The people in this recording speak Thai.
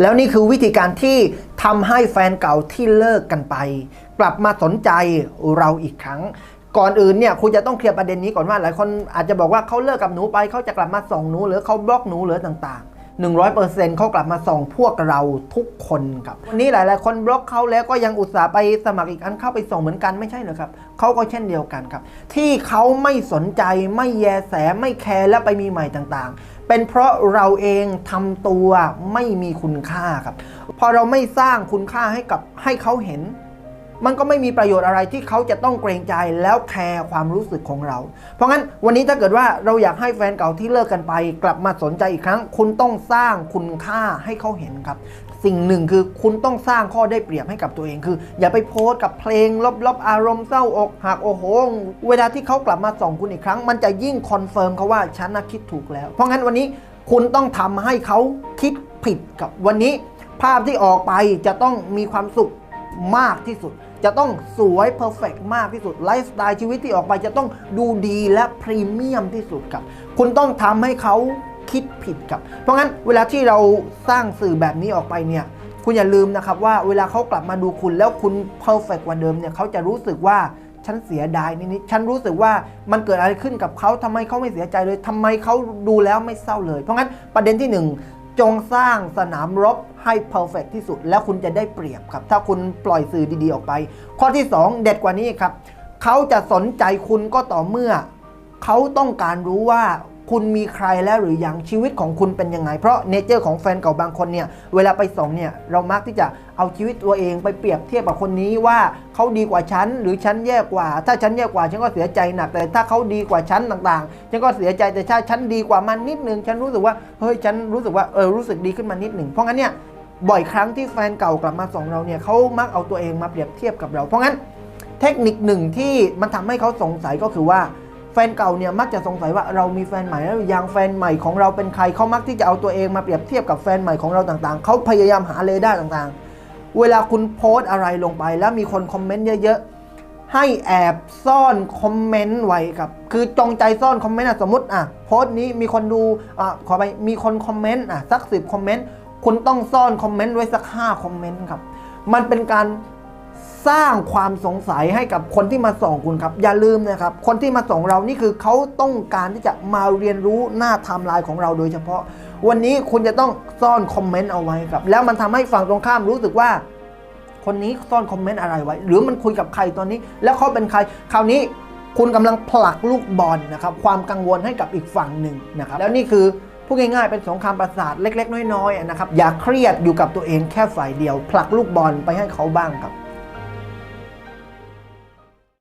แล้วนี่คือวิธีการที่ทำให้แฟนเก่าที่เลิกกันไป กลับมาสนใจเราอีกครั้ง ก่อนอื่นเนี่ยคุณจะต้องเคลียร์ประเด็นนี้ก่อนว่าหลายคนอาจจะบอกว่าเขาเลิกกับหนูไปเขาจะกลับมาส่องหนูหรือเขาบล็อกหนูหรือต่างๆ100%เขากลับมาส่องพวกเราทุกคนครับ วันนี้หลาย ๆ คนบล็อกเขาแล้วก็ยังอุตส่าห์ไปสมัครอีกอันเข้าไปส่องเหมือนกันไม่ใช่เหรอครับเขาก็เช่นเดียวกันครับ ที่เขาไม่สนใจไม่แยแสไม่แคร์และไปมีใหม่ต่างๆ เป็นเพราะเราเองทำตัวไม่มีคุณค่าครับ พอเราไม่สร้างคุณค่าให้กับให้เขาเห็น มันก็ไม่มีประโยชน์อะไรที่เขาจะต้องเกรงใจแล้วแคร์ความรู้สึกของเรา เพราะงั้นวันนี้ถ้าเกิดว่าเราอยากให้แฟนเก่าที่เลิกกันไป กลับมาสนใจอีกครั้ง คุณต้องสร้างคุณค่าให้เขาเห็นครับ สิ่งหนึ่งคือคุณต้องสร้างข้อได้เปรียบให้กับตัวเองคือ อย่าไปโพสกับเพลงลบๆอารมณ์เศร้าอกหักโอ้โหเวลาที่เขากลับมาส่องคุณอีกครั้ง มันจะยิ่งคอนเฟิร์มเขาว่าฉันน่ะคิดถูกแล้ว เพราะงั้นวันนี้คุณต้องทำให้เขาคิดผิดกับวันนี้ ภาพที่ออกไปจะต้องมีความสุข มากที่สุด จะต้องสวยเพอร์เฟกมากที่สุดไลฟ์สไตล์ชีวิตที่ออกไปจะต้องดูดีและพรีเมียมที่สุดครับ คุณต้องทำให้เขาคิดผิดครับ เพราะงั้นเวลาที่เราสร้างสื่อแบบนี้ออกไปเนี่ย คุณอย่าลืมนะครับว่าเวลาเขากลับมาดูคุณแล้วคุณเพอร์เฟกกว่าเดิมเนี่ยเขาจะรู้สึกว่าฉันเสียดายนิดๆฉันรู้สึกว่ามันเกิดอะไรขึ้นกับเขาทำไมเขาไม่เสียใจเลยทำไมเขาดูแล้วไม่เศร้าเลย เพราะงั้นประเด็นที่หนึ่งจงสร้างสนามรบ ให้เพอร์เฟกที่สุด แล้วคุณจะได้เปรียบครับ ถ้าคุณปล่อยสื่อดีๆออกไป ข้อที่ 2 เด็ดกว่านี้ครับ เขาจะสนใจคุณก็ต่อเมื่อ เขาต้องการรู้ว่าคุณมีใครแล้วหรือยังชีวิตของคุณเป็นยังไง เพราะเนเจอร์ของแฟนเก่าบางคนเนี่ย เวลาไปส่องเนี่ย เรามักที่จะเอาชีวิตตัวเองไปเปรียบเทียบกับคนนี้ว่าเขาดีกว่าฉัน หรือฉันแย่กว่า ถ้าฉันแย่กว่าฉันก็เสียใจหนัก แต่ถ้าเขาดีกว่าฉันต่างๆ ฉันก็เสียใจแต่ถ้าฉันดีกว่ามันนิดนึง ฉันรู้สึกว่าเฮ้ยฉันรู้สึกว่าเออรู้สึกดีขึ้นมานิดหนึ่งเพราะงั้นเนี่ย บ่อยครั้งที่แฟนเก่ากลับมาส่องเราเนี่ยเขามักเอาตัวเองมาเปรียบเทียบกับเรา เพราะงั้นเทคนิคหนึ่งที่มันทำให้เขาสงสัยก็คือว่าแฟนเก่าเนี่ยมักจะสงสัยว่าเรามีแฟนใหม่แล้วอยังแฟนใหม่ของเราเป็นใครเขามักที่จะเอาตัวเองมาเปรียบเทียบกับแฟนใหม่ของเราต่างๆเขาพยายามหาเรดาต่างๆ เวลาคุณโพสต์อะไรลงไป แล้วมีคนคอมเมนต์เยอะๆให้แอบซ่อนคอมเมนต์ไว้ครับคือจงใจซ่อนคอมเมนต์อะสมมติอะโพสต์นี้มีคนดูอะขอไปมีคนคอมเมนต์อะสักสิบคอมเมนต์ คุณต้องซ่อนคอมเมนต์ไว้สักห้าคอมเมนต์ครับ มันเป็นการสร้างความสงสัยให้กับคนที่มาส่องคุณครับ อย่าลืมนะครับ คนที่มาส่องเรานี่คือเขาต้องการที่จะมาเรียนรู้หน้าไทม์ไลน์ของเราโดยเฉพาะ วันนี้คุณจะต้องซ่อนคอมเมนต์เอาไว้ครับ แล้วมันทำให้ฝั่งตรงข้ามรู้สึกว่า คนนี้ซ่อนคอมเมนต์อะไรไว้ หรือมันคุยกับใครตอนนี้ แล้วเขาเป็นใคร คราวนี้คุณกำลังผลักลูกบอลนะครับ ความกังวลให้กับอีกฝั่งหนึ่งนะครับ แล้วนี่คือ พูดง่ายๆเป็นสงครามประสาทเล็ก ๆ น้อยๆนะครับอย่าเครียดอยู่กับตัวเองแค่ฝ่ายเดียว ผลักลูกบอลไปให้เขาบ้างครับ